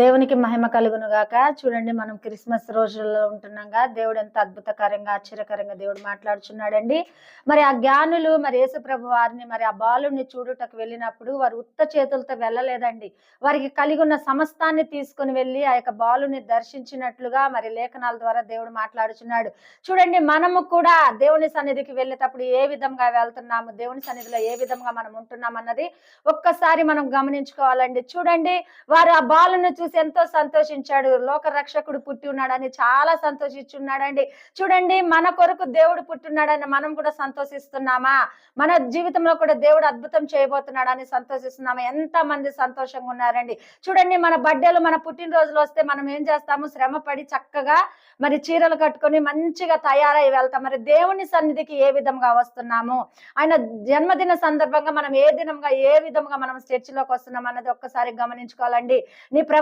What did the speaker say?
దేవునికి మహిమ కలుగును గాక. చూడండి మనం క్రిస్మస్ రోజుల్లో ఉంటున్నాగా. దేవుడు ఎంత అద్భుతకరంగా ఆశ్చర్యకరంగా దేవుడు మాట్లాడుచున్నాడండి. మరి ఆ జ్ఞానులు మరి యేసు ప్రభు వారిని మరి ఆ బాలుని చూడుటకు వెళ్ళినప్పుడు వారు ఉత్త చేతులతో వెళ్ళలేదండి. వారికి కలిగి ఉన్న సమస్తాన్ని తీసుకుని వెళ్ళి ఆ యొక్క బాలుని దర్శించినట్లుగా మరి లేఖనాల ద్వారా దేవుడు మాట్లాడుచున్నాడు. చూడండి మనము కూడా దేవుని సన్నిధికి వెళ్ళేటప్పుడు ఏ విధంగా వెళ్తున్నాము దేవుని సన్నిధిలో ఏ విధంగా మనం ఉంటున్నాం అన్నది ఒక్కసారి మనం గమనించుకోవాలండి. చూడండి వారు ఆ బాలుని చూసి ఎంతో సంతోషించాడు. లోక రక్షకుడు పుట్టి ఉన్నాడని చాలా సంతోషించున్నాడండి. చూడండి మన కొరకు దేవుడు పుట్టున్నాడని మనం కూడా సంతోషిస్తున్నామా? మన జీవితంలో కూడా దేవుడు అద్భుతం చేయబోతున్నాడని సంతోషిస్తున్నామా? ఎంత మంది సంతోషంగా ఉన్నారండి. చూడండి మన బర్త్డేలు మన పుట్టినరోజులు వస్తే మనం ఏం చేస్తాము? శ్రమ పడి చక్కగా మరి చీరలు కట్టుకొని మంచిగా తయారై వెళ్తాం. మరి దేవుని సన్నిధికి ఏ విధంగా వస్తున్నాము? ఆయన జన్మదిన సందర్భంగా మనం ఏ దినంగా ఏ విధంగా మనం చర్చిలోకి వస్తున్నాం అన్నది ఒక్కసారి గమనించుకోవాలండి. నీ ప్రవర్తన